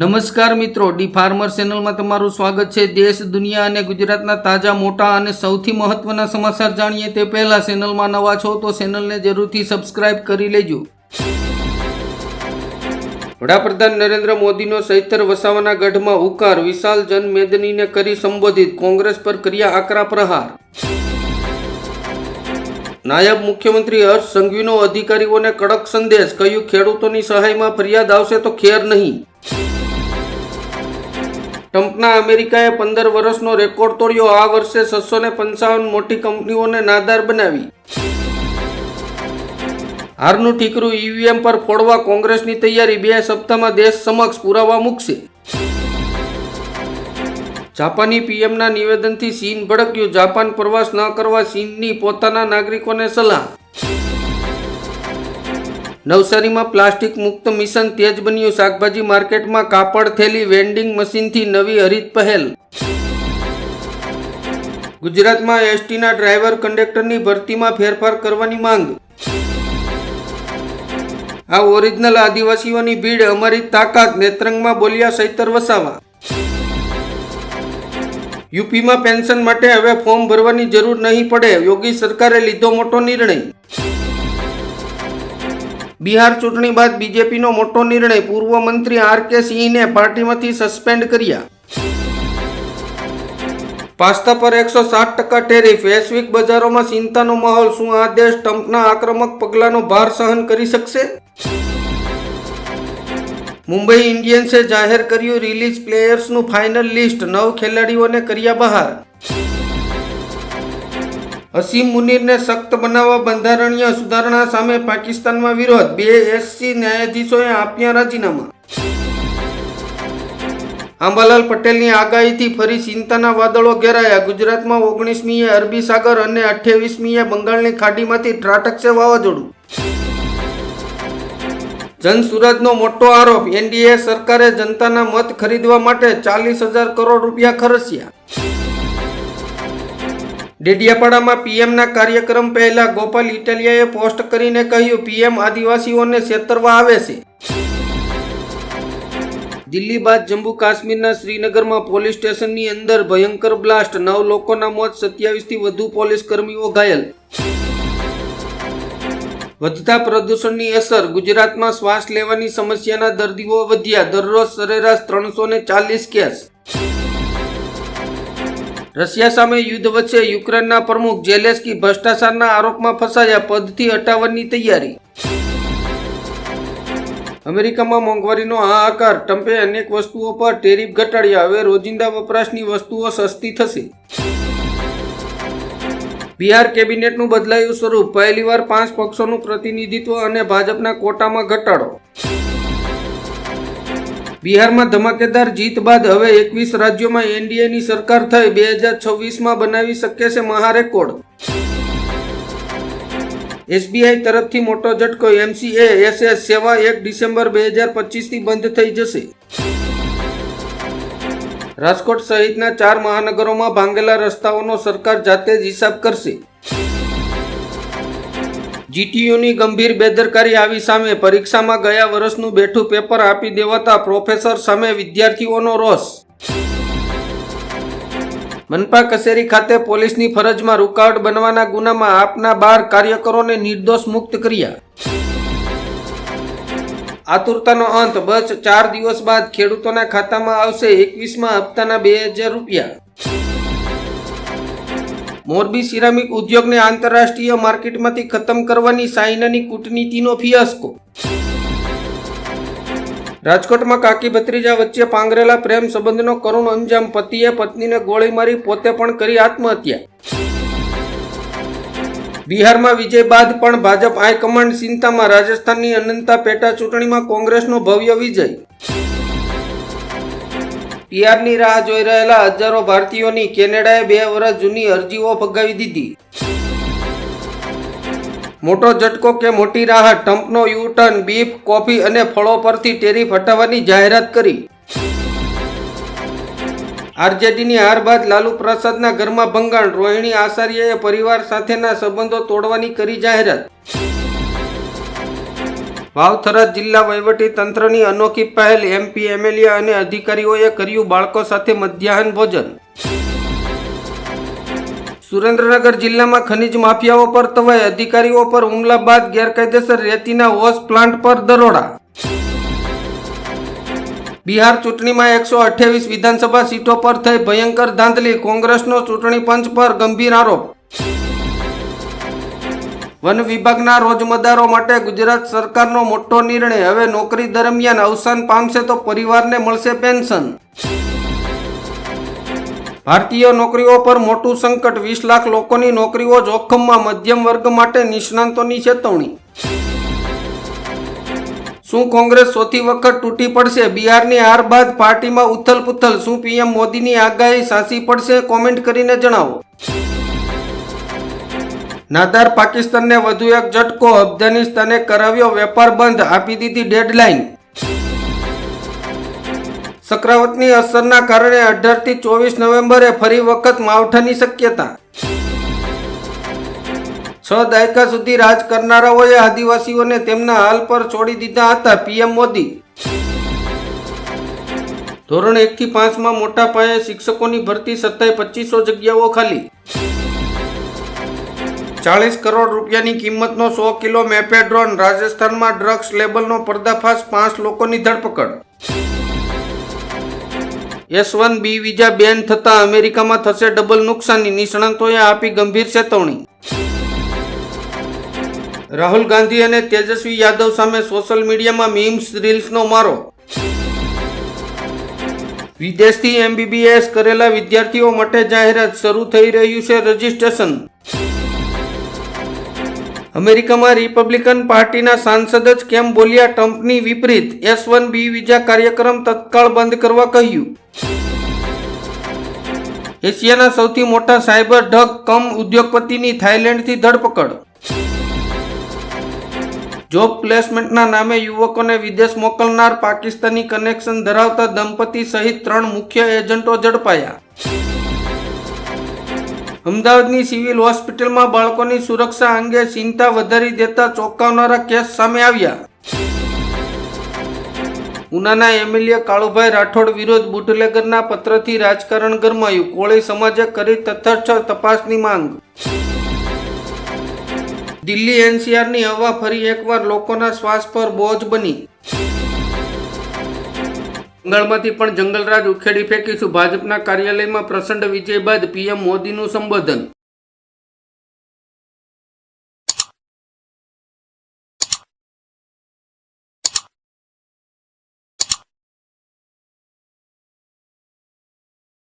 નમસ્કાર મિત્રો, D farmer ચેનલમાં તમારું સ્વાગત છે. દેશ, દુનિયા અને ગુજરાતના તાજા, મોટા અને સૌથી મહત્વના સમાચાર જાણીએ તે પહેલા ચેનલમાં નવા છો તો ચેનલને જરૂરથી સબસ્ક્રાઇબ કરી લેજો. વડાપ્રધાન નરેન્દ્ર મોદીનો સૈતર વસાવાના ગઢમાં ઉકાર, વિશાલ જનમેદનીને કરી સંબોધિત, કોંગ્રેસ પર કર્યા આકરા પ્રહાર. નાયબ મુખ્યમંત્રી હર્ષ સંઘવીનો અધિકારીઓને કડક સંદેશ, કહ્યું, ખેડૂતોની સહાયમાં ફરિયાદ આવશે તો ખેર નહીં. ટ્રમ્પના અમેરિકાએ પંદર વર્ષનો રેકોર્ડ તોડ્યો. આ વર્ષે છસો ને પંચાવન મોટી કંપનીઓને નાદાર બનાવી. હારનું ઠીકરું ઈવીએમ પર ફોડવા કોંગ્રેસની તૈયારી. બે સપ્તાહમાં દેશ સમક્ષ પુરાવા મૂકશે. જાપાની પીએમના નિવેદનથી ચીન ભડક્યું. જાપાન પ્રવાસ ન કરવા ચીનની પોતાના નાગરિકોને સલાહ. નવસારીમાં પ્લાસ્ટિક મુક્ત મિશન તેજ બન્યું. શાકભાજી માર્કેટમાં કાપડ થેલી વેન્ડિંગ મશીનથી નવી હરિત પહેલ. ગુજરાતમાં એસટીના ડ્રાઈવર કંડક્ટરની ભરતીમાં ફેરફાર કરવાની માંગ. આ ઓરિજિનલ આદિવાસીઓની ભીડ, અમારી તાકાત, નેત્રંગમાં બોલ્યા સૈતર વસાવા. યુપીમાં પેન્શન માટે હવે ફોર્મ ભરવાની જરૂર નહીં પડે, યોગી સરકારે લીધો મોટો નિર્ણય. બિહાર ચૂંટણી બાદ બીજેપીનો મોટો નિર્ણય પૂર્વ મંત્રી આર કે સિંહને પાર્ટીમાંથી સસ્પેન્ડ કર્યા. પાસ્તા પર એકસો સાત ટકા ટેરિફ. વૈશ્વિક બજારોમાં ચિંતાનો માહોલ. શું આ દેશ ટ્રમ્પના આક્રમક પગલાંનો ભાર સહન કરી શકશે? મુંબઈ ઇન્ડિયન્સે જાહેર કર્યું રિલીઝ પ્લેયર્સનું ફાઇનલ લિસ્ટ. નવ ખેલાડીઓને કર્યા બહાર. હસીમ મુનીરને સખ્ત બનાવવા બંધારણીય સુધારણા સામે પાકિસ્તાનમાં વિરોધ. બે એસસી ન્યાયાધીશોએ આપ્યા રાજીનામા. આંબાલાલ પટેલની આગાહીથી ફરી ચિંતાના વાદળો ઘેરાયા. ગુજરાતમાં ઓગણીસમીએ અરબી સાગર અને અઠ્યાવીસમીએ બંગાળની ખાડીમાંથી ત્રાટકશે વાવાઝોડું. જનસુરાજનો મોટો આરોપ. એનડીએ સરકારે જનતાના મત ખરીદવા માટે ચાલીસ હજાર કરોડ રૂપિયા ખર્ચ્યા. ડેડિયાપાડામાં પીએમના કાર્યક્રમ પહેલા ગોપાલ ઇટાલિયાએ પોસ્ટ કરીને કહ્યું, પીએમ આદિવાસીઓને છેતરવા આવે છે. દિલ્હી બાદ જમ્મુ કાશ્મીરના શ્રીનગરમાં પોલીસ સ્ટેશનની અંદર ભયંકર બ્લાસ્ટ, નવ લોકોના મોત, સત્યાવીસથી વધુ પોલીસ કર્મીઓ ઘાયલ. વધતા પ્રદૂષણની અસર, ગુજરાતમાં શ્વાસ લેવાની સમસ્યાના દર્દીઓ વધ્યા, દરરોજ સરેરાશ ત્રણસો ને ચાલીસ કેસ. રશિયા સામે યુદ્ધ વચ્ચે યુક્રેનના પ્રમુખ જેલેસ્કી ભ્રષ્ટાચારના આરોપમાં ફસાયા પદથી હટાવવાની તૈયારી. અમેરિકામાં મોંઘવારીનો હાહાકાર ટ્રમ્પે અનેક વસ્તુઓ પર ટેરિફ ઘટાડ્યા. હવે રોજિંદા વપરાશની વસ્તુઓ સસ્તી થશે. બિહાર કેબિનેટનું બદલાયું સ્વરૂપ. પહેલીવાર પાંચ પક્ષોનું પ્રતિનિધિત્વ અને ભાજપના કોટામાં ઘટાડો. બિહારમાં ધમાકેદાર જીત બાદ હવે એકવીસ રાજ્યોમાં એનડીએની સરકાર થઈ. બે હજાર છવ્વીસમાં બનાવી શકે છે મહારેકોર્ડ. એસબીઆઈ તરફથી મોટો ઝટકો. એમસીએ એસએસ સેવા એક ડિસેમ્બર બે હજાર પચીસથી બંધ થઈ જશે. રાજકોટ સહિતના ચાર મહાનગરોમાં ભાંગેલા રસ્તાઓનો સરકાર જાતે જ હિસાબ કરશે. જીટીયુની ગંભીર બેદરકારી આવી સામે પરીક્ષામાં ગયા વર્ષનું બેઠું પેપર આપી દેવાતા પ્રોફેસર સામે વિદ્યાર્થીઓનો રોષ. મનપા કચેરી ખાતે પોલીસની ફરજમાં રૂકાવટ બનવાના ગુનામાં આપના બાર કાર્યકરોને નિર્દોષ મુક્ત કર્યા. આતુરતાનો અંત, બસ ચાર દિવસ બાદ ખેડૂતોના ખાતામાં આવશે એકવીસમાં હપ્તાના બે હજાર રૂપિયા. મોરબી સિરામિક ઉદ્યોગને આંતરરાષ્ટ્રીય માર્કેટમાંથી ખતમ કરવાની સાઇનાની કૂટનીતિનો ફિયાસ્કો. રાજકોટમાં કાકી ભત્રીજા વચ્ચે પાંગરેલા પ્રેમ સંબંધનો કરુણ અંજામ, પતિએ પત્નીને ગોળી મારી પોતે પણ કરી આત્મહત્યા. બિહારમાં વિજય બાદ પણ ભાજપ હાઈકમાન્ડ ચિંતામાં રાજસ્થાનની અનંતા પેટા ચૂંટણીમાં કોંગ્રેસનો ભવ્ય વિજય. પીઆરની રાહ જોઈ રહેલા હજારો ભારતીયોની કેનેડાએ બે વર્ષ જૂની અરજીઓ ફગાવી દીધી. મોટો ઝટકો કે મોટી રાહત, ટ્રમ્પનો યુટર્ન, બીફ, કોફી અને ફળો પરથી ટેરિફ હટાવવાની જાહેરાત કરી. આરજેડીની હાર બાદ લાલુ પ્રસાદના ઘરમાં ભંગાણ, રોહિણી આચાર્યએ પરિવાર સાથેના સંબંધો તોડવાની કરી જાહેરાત. વાવથરા જિલ્લા વહીવટી તંત્રની અનોખી પહેલ એમપી, એમએલએ અને અધિકારીઓએ કર્યું બાળકો સાથે મધ્યાહન ભોજન. સુરેન્દ્રનગર જિલ્લામાં ખનિજ માફિયાઓ પર તવાઈ, અધિકારીઓ પર હુમલા બાદ ગેરકાયદેસર રેતીના વોશ પ્લાન્ટ પર દરોડા. બિહાર ચૂંટણીમાં એકસો અઠ્યાવીસ વિધાનસભા સીટો પર થઈ ભયંકર ધાંધલી, કોંગ્રેસનો ચૂંટણી પંચ પર ગંભીર આરોપ. વન વિભાગના રોજમદારો માટે ગુજરાત સરકારનો મોટો નિર્ણય. હવે નોકરી દરમિયાન અવસાન પામશે તો પરિવારને મળશે પેન્શન. ભારતીય નોકરીઓ પર મોટું સંકટ. વીસ લાખ લોકોની નોકરીઓ જોખમમાં મધ્યમ વર્ગ માટે નિષ્ણાંતોની ચેતવણી. શું કોંગ્રેસ ચોથી વખત તૂટી પડશે? બિહારની હાર બાદ પાર્ટીમાં ઉથલ-પુથલ. શું પીએમ મોદીની આગાહી સાચી પડશે? કોમેન્ટ કરીને જણાવો. નાદાર પાકિસ્તાનને વધુ એક ઝટકો અફઘાનિસ્તાને કરાવ્યો વેપાર બંધ, આપી દીધી ડેડલાઇન. ચક્રવાતની અસરના કારણે અઢારથી ચોવીસ નવેમ્બરે ફરી વખત માવઠાની શક્યતા. છ દાયકા સુધી રાજ કરનારાઓએ આદિવાસીઓને તેમના હાલ પર છોડી દીધા હતા, પીએમ મોદી. ધોરણ એક થી પાંચમાં મોટા પાયે શિક્ષકોની ભરતી, સત્તાએ પચીસો જગ્યાઓ ખાલી. ચાલીસ કરોડ રૂપિયાની કિંમતનો સો કિલો મેપેડ્રોન રાજસ્થાનમાં ડ્રગ્સ લેબલનો પર્દાફાશ પાંચ લોકોની ધરપકડ. એસ વન બી વિઝા બેન થતાં અમેરિકામાં થશે ડબલ નુકસાની, નિષ્ણાંતોએ આપી ગંભીર ચેતવણી. રાહુલ ગાંધી અને તેજસ્વી યાદવ સામે સોશિયલ મીડિયામાં મીમ્સ, રીલ્સનો મારો. વિદેશથી એમબીબીએસ કરેલા વિદ્યાર્થીઓ માટે જાહેરાત શરૂ થઈ રહ્યું છે રજીસ્ટ્રેશન. અમેરિકામાં રિપબ્લિકન પાર્ટીના સાંસદ જ કેમ બોલ્યા ટ્રમ્પની વિપરીત? એસ વન બી વિઝા કાર્યક્રમ તત્કાળ બંધ કરવા કહ્યું. એશિયાના સૌથી મોટા સાયબર ઢગ કમ ઉદ્યોગપતિની થાઇલેન્ડથી ધરપકડ. જોબ પ્લેસમેન્ટના નામે યુવકોને વિદેશ મોકલનાર પાકિસ્તાની કનેક્શન ધરાવતા દંપતી સહિત ત્રણ મુખ્ય એજન્ટો ઝડપાયા. અમદાવાદની સિવિલ હોસ્પિટલમાં બાળકોની સુરક્ષા અંગે ચિંતા વધારી દેતા ચોંકાવનારા કેસ સામે આવ્યા. ઉનાના એમએલએ કાળુભાઈ રાઠોડ વિરોધ બુટલેગરના પત્રથી રાજકારણ ગરમાયું. કોળી સમાજે કરી તથ્ય તપાસની માંગ. દિલ્હી એનસીઆરની હવા ફરી એકવાર લોકોના શ્વાસ પર બોજ બની. બંગાળમાંથી પણ જંગલરાજ ઉખેડી ફેંકીશું. ભાજપના કાર્યાલયમાં પ્રચંડ વિજય બાદ પીએમ મોદીનું સંબોધન